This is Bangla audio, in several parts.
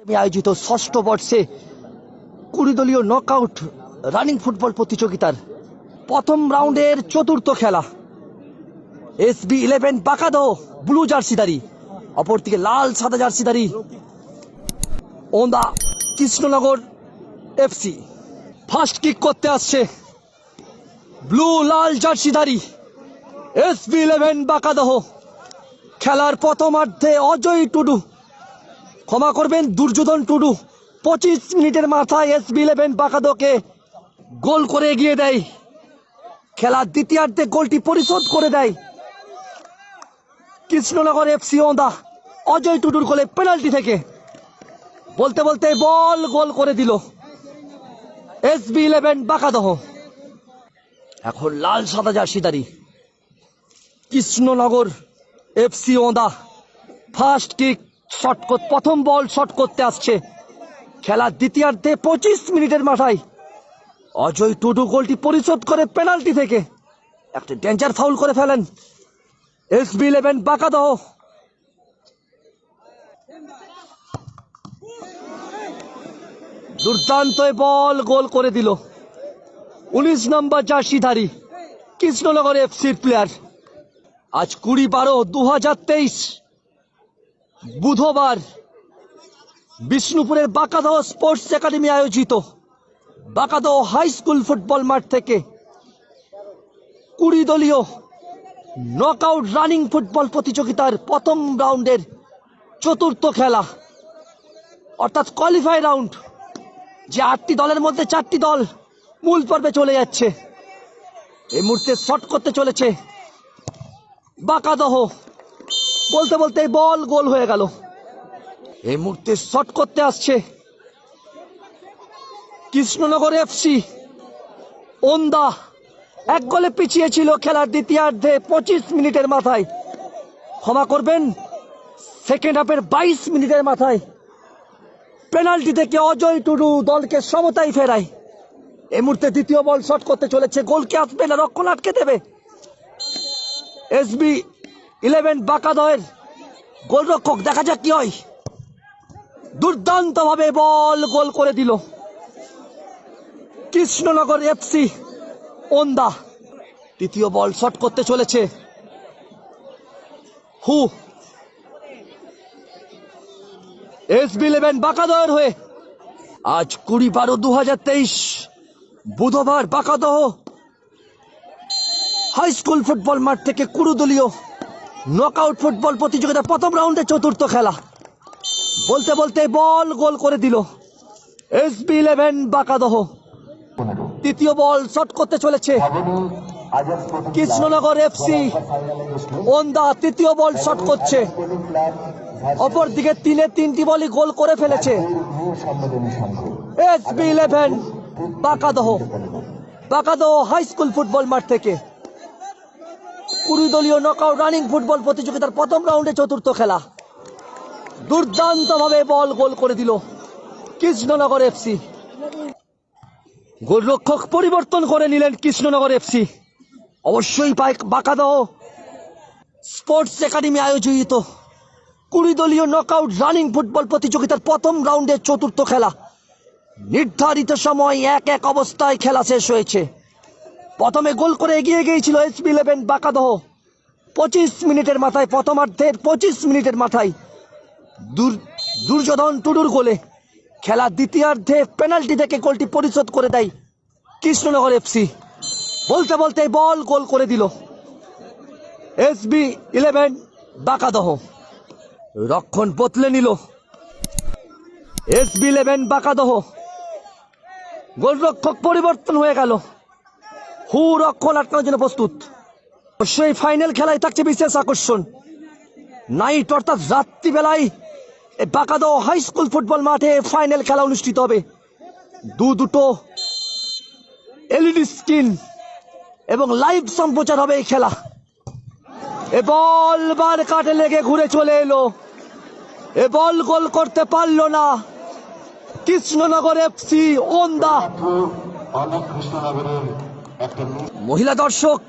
একাডেমি আয়োজিত ষষ্ঠ বর্ষে কুড়ি দলীয় নকআউট রানিং ফুটবল প্রতিযোগিতার প্রথম রাউন্ডের চতুর্থ খেলা। এসবি ইলেভেন বাকাদো ব্লু জার্সিদারি অপরদিকে লাল সাদা জার্সিদারি Onda Krishnanagar FC. First kick করতে আসছে ব্লু লাল জার্সিদারি এসবি ইলেভেন বাকাদহ খেলার প্রথমার্ধে অজয় টুডু ক্ষমা করবেন দুর্যোধন টুডু। পঁচিশ মিনিটের মাথায় এস বি ইলেভেন বাকাদোকে গোল করে এগিয়ে দেয়। খেলার দ্বিতীয়ার্ধে গোলটি পরিশোধ করে দেয়। কৃষ্ণনগর এফসি ওন্দা। অজয় টুডুর গোলে পেনাল্টি থেকে। বলতে বলতে বল গোল করে দিল। S B eleven Bakadah. এখন লাল সাদা জার্সিদারি। Krishnanagar FC Onda. First kick shot প্রথম বল শট করতে আসছে। খেলার দ্বিতীয়ার্ধে পঁচিশ মিনিটের মাথায়। অজয় টুডু গোলটি পরিশোধ করে পেনাল্টি থেকে। একটি ডেঞ্জার ফাউল করে ফেলেন। S B eleven, Bakadah. দুর্দান্ত বল গোল করে দিল। উনিশ নম্বর জার্সিধারী, কৃষ্ণনগর এফসির প্লেয়ার আজ কুড়ি বারো দু হাজার তেইশ। বুধবার বিষ্ণুপুরের বাঁকাদহ স্পোর্টস একাডেমি আয়োজিত বাঁকাদহ হাই স্কুল ফুটবল মাঠ থেকে কুড়ি দলীয় নকআউট রানিং ফুটবল প্রতিযোগিতার প্রথম রাউন্ডের চতুর্থ খেলা। অর্থাৎ কোয়ালিফাই রাউন্ড যে আটটি দলের মধ্যে চারটি দল মূল পর্বে চলে যাচ্ছে। এই মুহূর্তে শট করতে চলেছে বাঁকাদহ। বলতে বলতে বল গোল হয়ে গেল। এই মুহূর্তে শট করতে আসছে কৃষ্ণনগর এফসি ওন্দা এক গোলে পিছিয়ে ছিল খেলার দ্বিতীয়ার্ধে পঁচিশ মিনিটের মাথায়। ক্ষমা করবেন সেকেন্ড হাফের বাইশ মিনিটের মাথায়। পেনাল্টি থেকে অজয় টুডু দলকে সমতায় ফেরায়। এই মুহূর্তে দ্বিতীয় বল শট করতে চলেছে, গোলকে আসবে না রক্ষণ আটকে দেবে এসবি ইলেভেন বাঁকাদয়ের গোলরক্ষক, দেখা যাক কি হয়। দুর্দান্ত ভাবে বল গোল করে দিল। কৃষ্ণনগর এফসি ওন্দা। তৃতীয় বল শট করতে চলেছে। হু। এস বি ইলেভেন বাঁকাদয়ের হয়ে। আজ কুড়ি বারো দু বুধবার বাঁকাদহ। হাই স্কুল ফুটবল মাঠ থেকে কুড়ু দলীয় নকআউট ফুটবল প্রতিযোগিতা প্রথম রাউন্ডে চতুর্থ খেলা। বলতে বলতে বল গোল করে দিল। SB eleven Bankadaha. তৃতীয় বল শট করতে চলেছে। কৃষ্ণনগর এফসি ওন্দা তৃতীয় বল শট করছে। অপরদিকে তিনে তিনটি বলই গোল করে ফেলেছে। SB eleven Bankadaha. Bankadaha high school football মাঠ থেকে। কুড়ি দলীয় নকআউট রানিং ফুটবল প্রতিযোগিতার প্রথম রাউন্ডে চতুর্থ খেলা। দুর্দান্ত ভাবে বল গোল করে দিল কৃষ্ণনগর এফসি গোলরক্ষক পরিবর্তন করে নিলেন কৃষ্ণনগর এফসি অবশ্যই বাঁকাদহ। স্পোর্টস একাডেমি আয়োজিত কুড়ি দলীয় নকআউট রানিং ফুটবল প্রতিযোগিতার প্রথম রাউন্ডের চতুর্থ খেলা। নির্ধারিত সময় এক এক অবস্থায় খেলা শেষ হয়েছে। প্রথমে গোল করে এগিয়ে গিয়েছিল এসপি ইলেভেন বাঁকাদহ। পঁচিশ মিনিটের মাথায়, প্রথমার্ধের পঁচিশ মিনিটের মাথায়। দুর- দুর্যোধন টুডুর গোলে। খেলা দ্বিতীয়ার্ধে পেনাল্টি থেকে গোলটি পরিশোধ করে দেয় কৃষ্ণনগর এফসি বলতে বলতে বল গোল করে দিল এসবি ইলেভেন বাঁকাদহ। রক্ষণ বদলে নিল এসবি ইলেভেন বাঁকাদহ। গোলরক্ষক পরিবর্তন হয়ে গেল। হু রক্ষণ আটকানোর জন্য প্রস্তুত। অবশ্যই ফাইনাল খেলায় থাকছে বিশেষ আকর্ষণ। নাইট অর্থাৎ রাত্রিবেলায় এই বাঁকাদহ হাই স্কুল ফুটবল মাঠে ফাইনাল খেলা অনুষ্ঠিত হবে। দু দুটো এলইডি স্ক্রিন এবং লাইভ সম্প্রচার হবে এই খেলা। এ বল বার কাটে লেগে ঘুরে চলে এলো। এ বল গোল করতে পারল না। কৃষ্ণনগর এফসি একটা মেয়ে মহিলা দর্শক,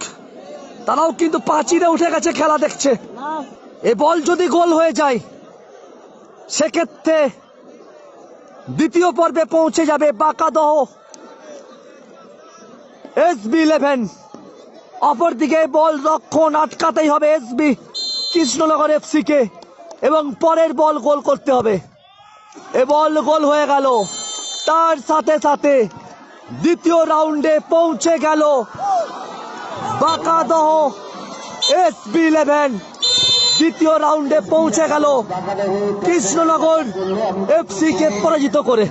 তারাও কিন্তু পাঁচিরে উঠে গেছে, খেলা দেখছে। এ বল যদি গোল হয়ে যায়, সেক্ষেত্রে দ্বিতীয় পর্বে পৌঁছে যাবে বাঁকাদহ এসবি ইলেভেন। অপরদিকে বল রক্ষণ আটকাতেই হবে এসবি কৃষ্ণনগর এফসি কে এবং পরের বল গোল করতে হবে। এ বল গোল হয়ে গেল, তার সাথে সাথে দ্বিতীয় রাউন্ডে পৌঁছে গেল বাঁকাদহ এসবি ইলেভেন। দ্বিতীয় রাউন্ডে পৌঁছে গেল কৃষ্ণনগর এফসি কে পরাজিত করে।